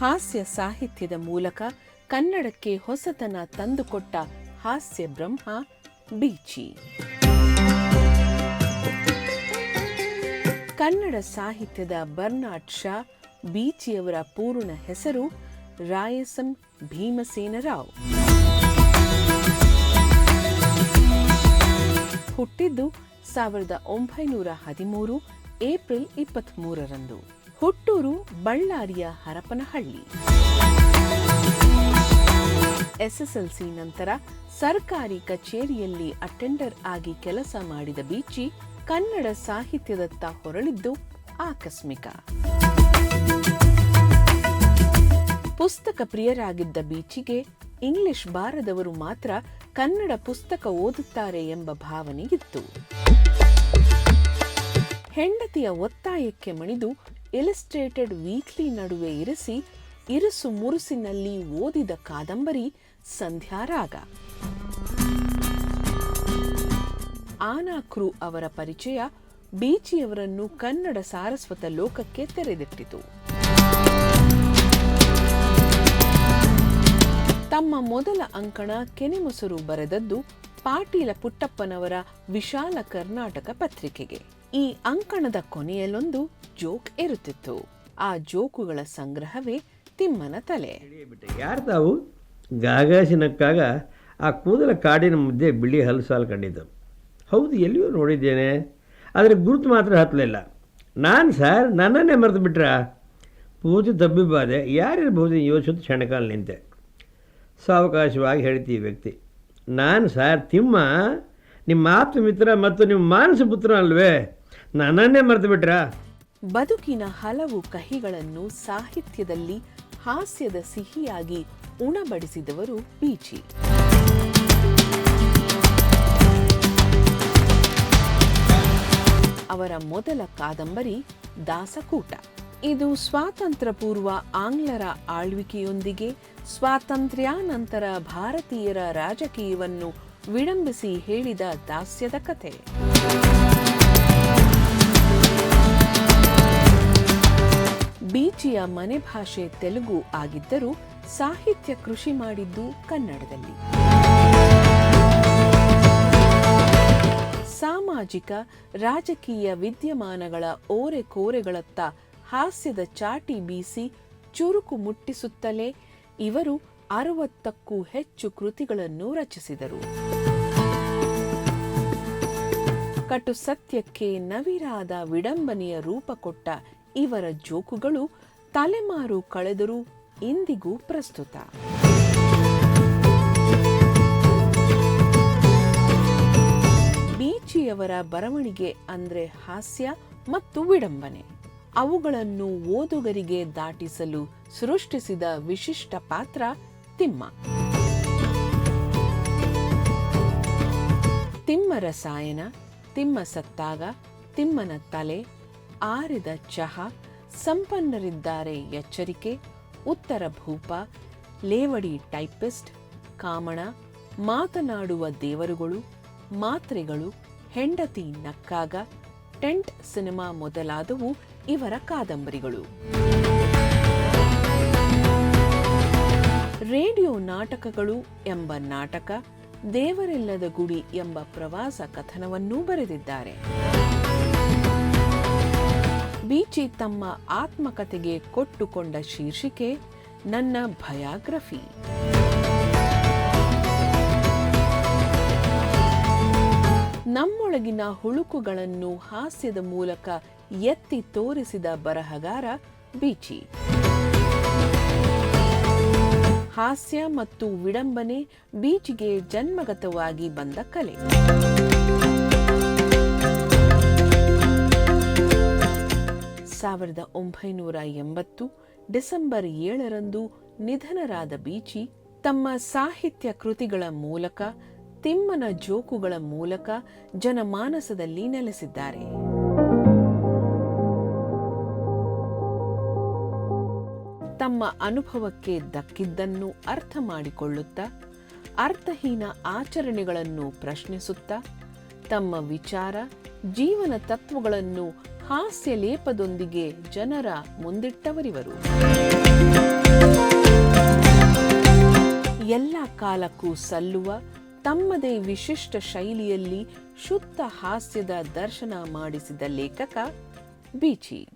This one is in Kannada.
ಹಾಸ್ಯ ಸಾಹಿತ್ಯದ ಮೂಲಕ ಕನ್ನಡಕ್ಕೆ ಹೊಸತನ ತಂದುಕೊಟ್ಟ ಹಾಸ್ಯ ಬ್ರಹ್ಮ ಬೀಚಿ. ಕನ್ನಡ ಸಾಹಿತ್ಯದ ಬರ್ನಾಡ್ ಶಾ ಬೀಚಿಯವರ ಪೂರ್ಣ ಹೆಸರು ರಾಯಸಂ ಭೀಮಸೇನರಾವ್. ಹುಟ್ಟಿದ್ದು ಸಾವಿರದ ಒಂಬೈನೂರ ಹದಿಮೂರು ಏಪ್ರಿಲ್ ಇಪ್ಪತ್ಮೂರರಂದು. ಹುಟ್ಟೂರು ಬಳ್ಳಾರಿಯ ಹರಪನಹಳ್ಳಿ. ಎಸ್ಎಸ್ಎಲ್ಸಿ ನಂತರ ಸರ್ಕಾರಿ ಕಚೇರಿಯಲ್ಲಿ ಅಟೆಂಡರ್ ಆಗಿ ಕೆಲಸ ಮಾಡಿದ ಬೀಚಿ ಕನ್ನಡ ಸಾಹಿತ್ಯದತ್ತ ಹೊರಳಿದ್ದು ಆಕಸ್ಮಿಕ. ಪುಸ್ತಕ ಪ್ರಿಯರಾಗಿದ್ದ ಬೀಚಿಗೆ ಇಂಗ್ಲಿಷ್ ಬಾರದವರು ಮಾತ್ರ ಕನ್ನಡ ಪುಸ್ತಕ ಓದುತ್ತಾರೆ ಎಂಬ ಭಾವನೆ ಇತ್ತು. ಹೆಂಡತಿಯ ಒತ್ತಾಯಕ್ಕೆ ಮಣಿದು ಇಲಿಸ್ಟ್ರೇಟೆಡ್ ವೀಕ್ಲಿ ನಡುವೆ ಇರಿಸಿ, ಇರುಸು ಮುರುಸಿನಲ್ಲಿ ಓದಿದ ಕಾದಂಬರಿ ಸಂಧ್ಯಾರಾಗ. ಆನಾಕ್ರು ಅವರ ಪರಿಚಯ ಬೀಚಿಯವರನ್ನು ಕನ್ನಡ ಸಾರಸ್ವತ ಲೋಕಕ್ಕೆ ತೆರೆದಿಟ್ಟಿತು. ತಮ್ಮ ಮೊದಲ ಅಂಕಣ ಕೆನೆಮೊಸರು ಬರೆದದ್ದು ಪಾಟೀಲ ಪುಟ್ಟಪ್ಪನವರ ವಿಶಾಲ ಕರ್ನಾಟಕ ಪತ್ರಿಕೆಗೆ. ಈ ಅಂಕಣದ ಕೊನೆಯಲ್ಲೊಂದು ಜೋಕ್ ಇರುತ್ತಿತ್ತು ಆ ಜೋಕುಗಳ ಸಂಗ್ರಹವೇ ತಿಮ್ಮನ ತಲೆ. ಯಾರು ತಾವು? ಗಾಗಾಸಿನಕ್ಕಾಗ ಆ ಕೂದಲ ಕಾಡಿನ ಮಧ್ಯೆ ಬಿಳಿ ಹಲಸಾಲು ಕಂಡಿದ್ದು. ಹೌದು, ಎಲ್ಲಿಯೂ ನೋಡಿದ್ದೇನೆ. ಆದರೆ ಗುರುತು ಮಾತ್ರ ಹತ್ತಲಿಲ್ಲ. ನಾನು ಸರ್, ನನ್ನನ್ನೇ ಮರೆತು ಬಿಟ್ರ? ಪೂಜೆ ತಬ್ಬಿಬಾದೆ ಯಾರಿರ್ಬೋದು ಯೋಚಿಸುತ್ತೆ ಕ್ಷಣಕಾಲ ನಿಂತೆ? ಸಾವಕಾಶವಾಗಿ ಹೇಳ್ತೀವಿ ವ್ಯಕ್ತಿ. ನಾನು ಸರ್, ತಿಮ್ಮ, ನಿಮ್ಮ ಆಪ್ತ ಮಿತ್ರ ಮತ್ತು ನಿಮ್ಮ ಮಾನಸ ಪುತ್ರ ಅಲ್ವೇ? ನನ್ನನ್ನೇ ಮರೆತು ಬಿಟ್ರಾ ಬದುಕಿನ ಹಲವು ಕಹಿಗಳನ್ನು ಸಾಹಿತ್ಯದಲ್ಲಿ ಹಾಸ್ಯದ ಸಿಹಿಯಾಗಿ ಉಣಬಡಿಸಿದವರು ಪೀಚಿ. ಅವರ ಮೊದಲ ಕಾದಂಬರಿ ದಾಸಕೂಟ. ಇದು ಸ್ವಾತಂತ್ರ್ಯ ಪೂರ್ವ ಆಂಗ್ಲರ ಆಳ್ವಿಕೆಯೊಂದಿಗೆ ಸ್ವಾತಂತ್ರ್ಯಾನಂತರ ಭಾರತೀಯರ ರಾಜಕೀಯವನ್ನು ವಿಡಂಬಿಸಿ ಹೇಳಿದ ದಾಸ್ಯದ ಕಥೆ. ಬೀಚಿಯ ಮನೆ ಭಾಷೆ ತೆಲುಗು ಆಗಿದ್ದರೂ ಸಾಹಿತ್ಯ ಕೃಷಿ ಮಾಡಿದ್ದು ಕನ್ನಡದಲ್ಲಿ. ಸಾಮಾಜಿಕ, ರಾಜಕೀಯ ವಿದ್ಯಮಾನಗಳ ಓರೆಕೋರೆಗಳತ್ತ ಹಾಸ್ಯದ ಚಾಟಿ ಬೀಸಿ ಚುರುಕು ಮುಟ್ಟಿಸುತ್ತಲೇ ಇವರು ಅರವತ್ತಕ್ಕೂ ಹೆಚ್ಚು ಕೃತಿಗಳನ್ನು ರಚಿಸಿದರು. ಕಟು ಸತ್ಯಕ್ಕೆ ನವಿರಾದ ವಿಡಂಬನೆಯ ರೂಪ ಕೊಟ್ಟ ಇವರ ಜೋಕುಗಳು ತಲೆಮಾರು ಕಳೆದರೂ ಇಂದಿಗೂ ಪ್ರಸ್ತುತ. ಬೀಚಿಯವರ ಬರವಣಿಗೆ ಅಂದ್ರೆ ಹಾಸ್ಯ ಮತ್ತು ವಿಡಂಬನೆ. ಅವುಗಳನ್ನು ಓದುಗರಿಗೆ ದಾಟಿಸಲು ಸೃಷ್ಟಿಸಿದ ವಿಶಿಷ್ಟ ಪಾತ್ರ ತಿಮ್ಮ. ತಿಮ್ಮ ರಸಾಯನ ತಿಮ್ಮ ಸತ್ತಾಗ, ತಿಮ್ಮನ ತಲೆ ಆರಿದ ಚಹಾ, ಸಂಪನ್ನರಿದ್ದಾರೆ ಎಚ್ಚರಿಕೆ, ಉತ್ತರ ಭೂಪ, ಲೇವಡಿ ಟೈಪಿಸ್ಟ್, ಕಾಮಣ, ಮಾತನಾಡುವ ದೇವರುಗಳು, ಮಾತ್ರೆಗಳು, ಹೆಂಡತಿ ನಕ್ಕಾಗ, ಟೆಂಟ್ ಸಿನಿಮಾ ಮೊದಲಾದವು ಇವರ ಕಾದಂಬರಿಗಳು. ರೇಡಿಯೋ ನಾಟಕಗಳು ಎಂಬ ನಾಟಕ, ದೇವರಿಲ್ಲದ ಗುಡಿ ಎಂಬ ಪ್ರವಾಸ ಕಥನವನ್ನೂ ಬರೆದಿದ್ದಾರೆ. ಬೀಚಿ ತಮ್ಮ ಆತ್ಮಕಥೆಗೆ ಕೊಟ್ಟುಕೊಂಡ ಶೀರ್ಷಿಕೆ ನನ್ನ ಭಯಾಗ್ರಫಿ. ನಮ್ಮೊಳಗಿನ ಹುಳುಕುಗಳನ್ನು ಹಾಸ್ಯದ ಮೂಲಕ ಎತ್ತಿ ತೋರಿಸಿದ ಬರಹಗಾರ ಬೀಚಿ. ಹಾಸ್ಯ ಮತ್ತು ವಿಡಂಬನೆ ಬೀಚಿಗೆ ಜನ್ಮಗತವಾಗಿ ಬಂದ ಕಲೆ. ಸಾವಿರದ ಒಂಬೈನೂರ ಎಂಬತ್ತು ಡಿಸೆಂಬರ್ ಏಳರಂದು ನಿಧನರಾದ ಬೀಚಿ ತಮ್ಮ ಸಾಹಿತ್ಯ ಕೃತಿಗಳ ಮೂಲಕ, ತಿಮ್ಮನ ಜೋಕುಗಳ ಮೂಲಕ ಜನಮಾನಸದಲ್ಲಿ ನೆಲೆಸಿದ್ದಾರೆ. ತಮ್ಮ ಅನುಭವಕ್ಕೆ ದಕ್ಕಿದ್ದನ್ನು ಅರ್ಥ ಮಾಡಿಕೊಳ್ಳುತ್ತಾ, ಅರ್ಥಹೀನ ಆಚರಣೆಗಳನ್ನು ಪ್ರಶ್ನಿಸುತ್ತಾ, ತಮ್ಮ ವಿಚಾರ, ಜೀವನ ತತ್ವಗಳನ್ನು ಹಾಸ್ಯ ಲೇಪದೊಂದಿಗೆ ಜನರ ಮುಂದಿಟ್ಟವರಿವರು. ಎಲ್ಲ ಕಾಲಕ್ಕೂ ಸಲ್ಲುವ, ತಮ್ಮದೇ ವಿಶಿಷ್ಟ ಶೈಲಿಯಲ್ಲಿ ಶುದ್ಧ ಹಾಸ್ಯದ ದರ್ಶನ ಮಾಡಿಸಿದ ಲೇಖಕ ಬೀಚಿ